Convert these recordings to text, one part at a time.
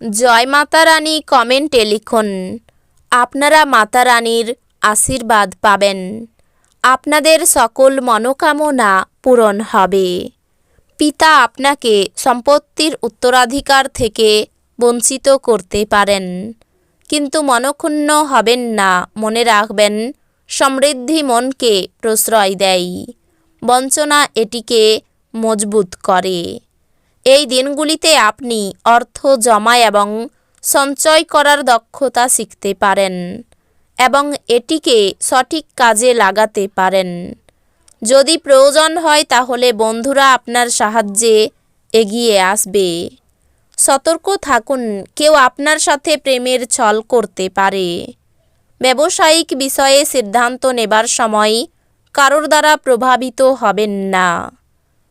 জয় মাতা রানী কমেন্টে লিখুন, আপনারা মাতা রানীর আশীর্বাদ পাবেন। আপনাদের সকল মনোকামনা পূরণ হবে। পিতা আপনাকে সম্পত্তির উত্তরাধিকার থেকে বঞ্চিত করতে পারেন, কিন্তু মনক্ষুণ্ণ হবেন না, মনে রাখবেন সমৃদ্ধি মনকে প্রশ্রয় দেয়, বঞ্চনা এটিকে মজবুত করে। এই দিনগুলিতে আপনি অর্থ জমা এবং সঞ্চয় করার দক্ষতা শিখতে পারেন এবং এটিকে সঠিক কাজে লাগাতে পারেন। যদি প্রয়োজন হয় তাহলে বন্ধুরা আপনার সাহায্যে এগিয়ে আসবে। সতর্ক থাকুন, কেউ আপনার সাথে প্রেমের ছল করতে পারে। ব্যবসায়িক বিষয়ে সিদ্ধান্ত নেবার সময় কারোর দ্বারা প্রভাবিত হবেন না।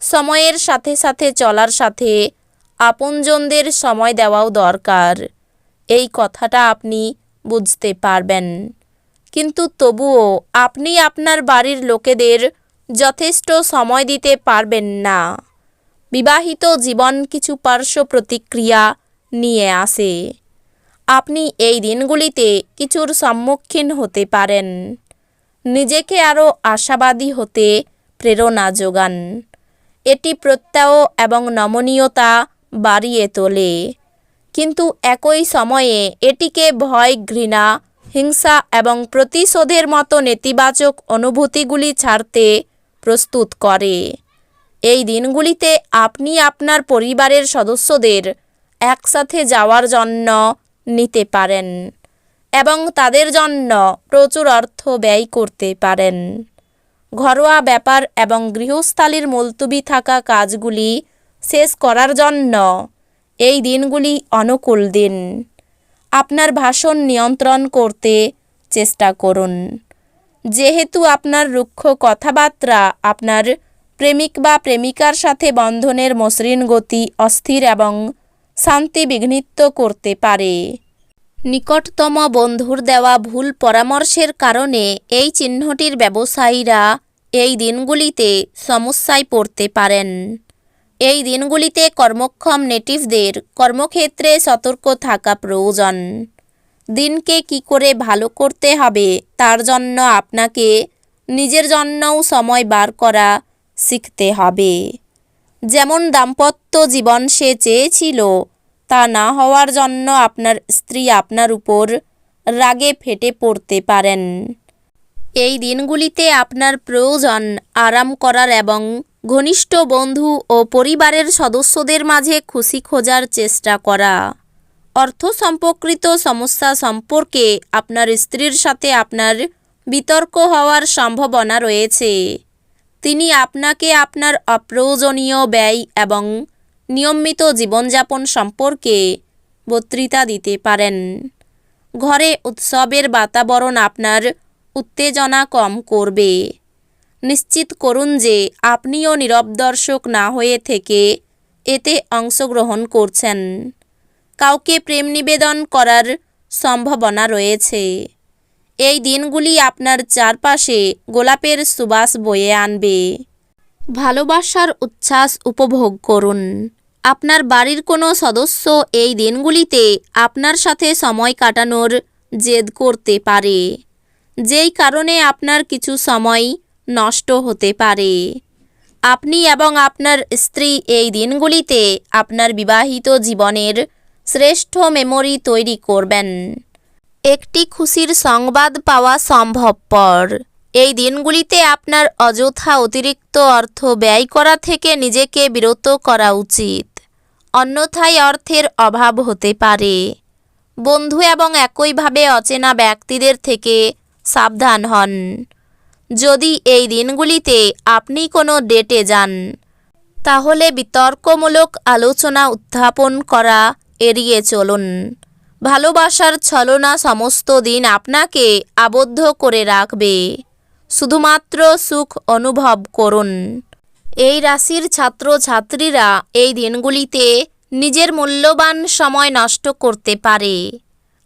সময়ের সাথে সাথে চলার সাথে আপনজনদের সময় দেওয়াও দরকার। এই কথাটা আপনি বুঝতে পারবেন। কিন্তু তবুও আপনি আপনার বাড়ির লোকেদের যথেষ্ট সময় দিতে পারবেন না। বিবাহিত জীবন কিছু পার্শ্ব প্রতিক্রিয়া নিয়ে আসে। আপনি এই দিনগুলিতে কিছুর সম্মুখীন হতে পারেন। নিজেকে আরও আশাবাদী হতে প্রেরণা যোগান। এটি প্রত্যয় এবং নমনীয়তা বাড়িয়ে তোলে। কিন্তু একই সময়ে এটিকে ভয়, ঘৃণা, হিংসা এবং প্রতিশোধের মতো নেতিবাচক অনুভূতিগুলি ছাড়তে প্রস্তুত করে। এই দিনগুলিতে আপনি আপনার পরিবারের সদস্যদের একসাথে যাওয়ার জন্য নিতে পারেন এবং তাদের জন্য প্রচুর অর্থ ব্যয় করতে পারেন। ঘরোয়া ব্যাপার এবং গৃহস্থালির মুলতুবি থাকা কাজগুলি শেষ করার জন্য এই দিনগুলি অনুকূল দিন। আপনার ভাষণ নিয়ন্ত্রণ করতে চেষ্টা করুন। যেহেতু আপনার রুক্ষ কথাবার্তা, আপনার প্রেমিক বা প্রেমিকার সাথে বন্ধনের মসৃণ গতি অস্থির এবং শান্তি বিঘ্নিত করতে পারে। নিকটতম বন্ধুর দেওয়া ভুল পরামর্শের কারণে এই চিহ্নটির ব্যবসায়ীরা এই দিনগুলিতে সমস্যায় পড়তে পারেন। এই দিনগুলিতে কর্মক্ষম নেটিভদের কর্মক্ষেত্রে সতর্ক থাকা প্রয়োজন। দিনকে কি করে ভালো করতে হবে তার জন্য আপনাকে নিজের জন্যও সময় বার করা শিখতে হবে। যেমন দাম্পত্য জীবন সে চেয়েছিল তা না হওয়ার জন্য আপনার স্ত্রী আপনার উপর রাগে ফেটে পড়তে পারেন। এই দিনগুলিতে আপনার প্রয়োজন আরাম করার এবং ঘনিষ্ঠ বন্ধু ও পরিবারের সদস্যদের মাঝে খুশি খোঁজার চেষ্টা করা। অর্থ সম্পর্কিত সমস্যা সম্পর্কে আপনার স্ত্রীর সাথে আপনার বিতর্ক হওয়ার সম্ভাবনা রয়েছে। তিনি আপনাকে আপনার অপ্রয়োজনীয় ব্যয় এবং নিয়মিত জীবনযাপন সম্পর্কে বক্তৃতা দিতে পারেন। ঘরে উৎসবের বাতাবরণ আপনার উত্তেজনা কম করবে। নিশ্চিত করুন যে আপনিও নীরব দর্শক না হয়ে থেকে এতে অংশগ্রহণ করছেন। কাউকে প্রেম নিবেদন করার সম্ভাবনা রয়েছে। এই দিনগুলি আপনার চারপাশে গোলাপের সুবাস বয়ে আনবে। ভালোবাসার উচ্ছ্বাস উপভোগ করুন। আপনার বাড়ির কোনো সদস্য এই দিনগুলিতে আপনার সাথে সময় কাটানোর জেদ করতে পারে, যেই কারণে আপনার কিছু সময় নষ্ট হতে পারে। আপনি এবং আপনার স্ত্রী এই দিনগুলিতে আপনার বিবাহিত জীবনের শ্রেষ্ঠ মেমোরি তৈরি করবেন। একটি খুশির সংবাদ পাওয়া সম্ভবপর। এই দিনগুলিতে আপনার অযথা অতিরিক্ত অর্থ ব্যয় করা থেকে নিজেকে বিরত করা উচিত। অন্যথায় অর্থের অভাব হতে পারে। বন্ধু এবং একইভাবে অচেনা ব্যক্তিদের থেকে সাবধান হন। যদি এই দিনগুলিতে আপনি কোনো ডেটে যান, তাহলে বিতর্কমূলক আলোচনা উত্থাপন করা এড়িয়ে চলুন। ভালোবাসার ছলনা সমস্ত দিন আপনাকে আবদ্ধ করে রাখবে। শুধুমাত্র সুখ অনুভব করুন। এই রাশির ছাত্রছাত্রীরা এই দিনগুলিতে নিজের মূল্যবান সময় নষ্ট করতে পারে।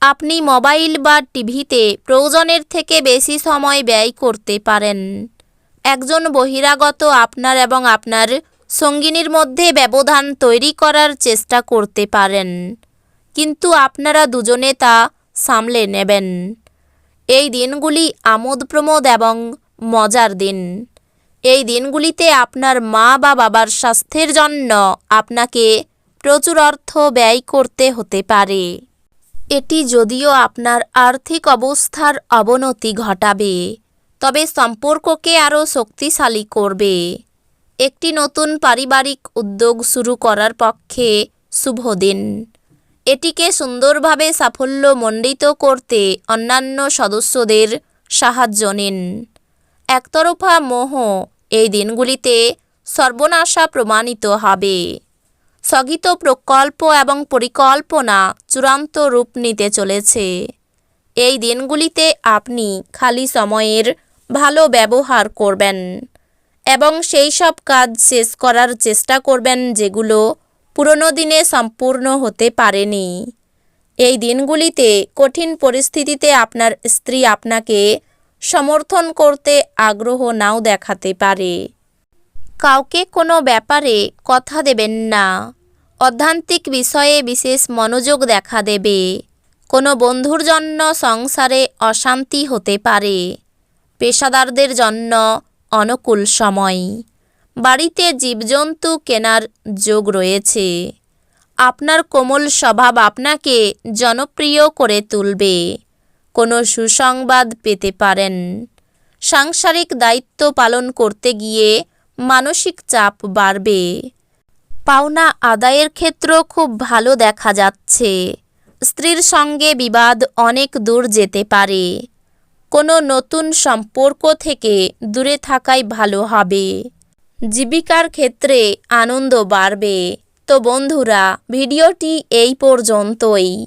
আপনি মোবাইল বা টিভিতে প্রয়োজনের থেকে বেশি সময় ব্যয় করতে পারেন। একজন বহিরাগত আপনার এবং আপনার সঙ্গিনীর মধ্যে ব্যবধান তৈরি করার চেষ্টা করতে পারেন। কিন্তু আপনারা দুজনে তা সামলে নেবেন। এই দিনগুলি আমোদ প্রমোদ এবং মজার দিন। এই দিনগুলিতে আপনার মা বা বাবার স্বাস্থ্যের জন্য আপনাকে প্রচুর অর্থ ব্যয় করতে হতে পারে। এটি যদিও আপনার আর্থিক অবস্থার অবনতি ঘটাবে, তবে সম্পর্ককে আরও শক্তিশালী করবে। একটি নতুন পারিবারিক উদ্যোগ শুরু করার পক্ষে শুভ দিন। এটিকে সুন্দরভাবে সাফল্যমণ্ডিত করতে অন্যান্য সদস্যদের সাহায্য নিন। একতরফা মোহ এই দিনগুলিতে সর্বনাশা প্রমাণিত হবে। স্থগিত প্রকল্প এবং পরিকল্পনা চূড়ান্ত রূপ নিতে চলেছে। এই দিনগুলিতে আপনি খালি সময়ের ভালো ব্যবহার করবেন এবং সেই সব কাজ শেষ করার চেষ্টা করবেন যেগুলো পুরনো দিনে সম্পূর্ণ হতে পারেনি। এই দিনগুলিতে কঠিন পরিস্থিতিতে আপনার স্ত্রী আপনাকে সমর্থন করতে আগ্রহ নাও দেখাতে পারে। কাউকে কোনো ব্যাপারে কথা দেবেন না। অধ্যান্তিক বিষয়ে বিশেষ মনোযোগ দেখা দেবে। কোনো বন্ধুর জন্য সংসারে অশান্তি হতে পারে। পেশাদারদের জন্য অনুকূল সময়। বাড়িতে জীবজন্তু কেনার যোগ রয়েছে। আপনার কোমল স্বভাব আপনাকে জনপ্রিয় করে তুলবে। কোনো সুসংবাদ পেতে পারেন। সাংসারিক দায়িত্ব পালন করতে গিয়ে মানসিক চাপ বাড়বে। পাওনা আদায়ের ক্ষেত্র খুব ভালো দেখা যাচ্ছে। স্ত্রীর সঙ্গে বিবাদ অনেক দূর যেতে পারে। কোনো নতুন সম্পর্ক থেকে দূরে থাকাই ভালো হবে। জীবিকার ক্ষেত্রে আনন্দ বাড়বে। তো বন্ধুরা, ভিডিওটি এই পর্যন্তই।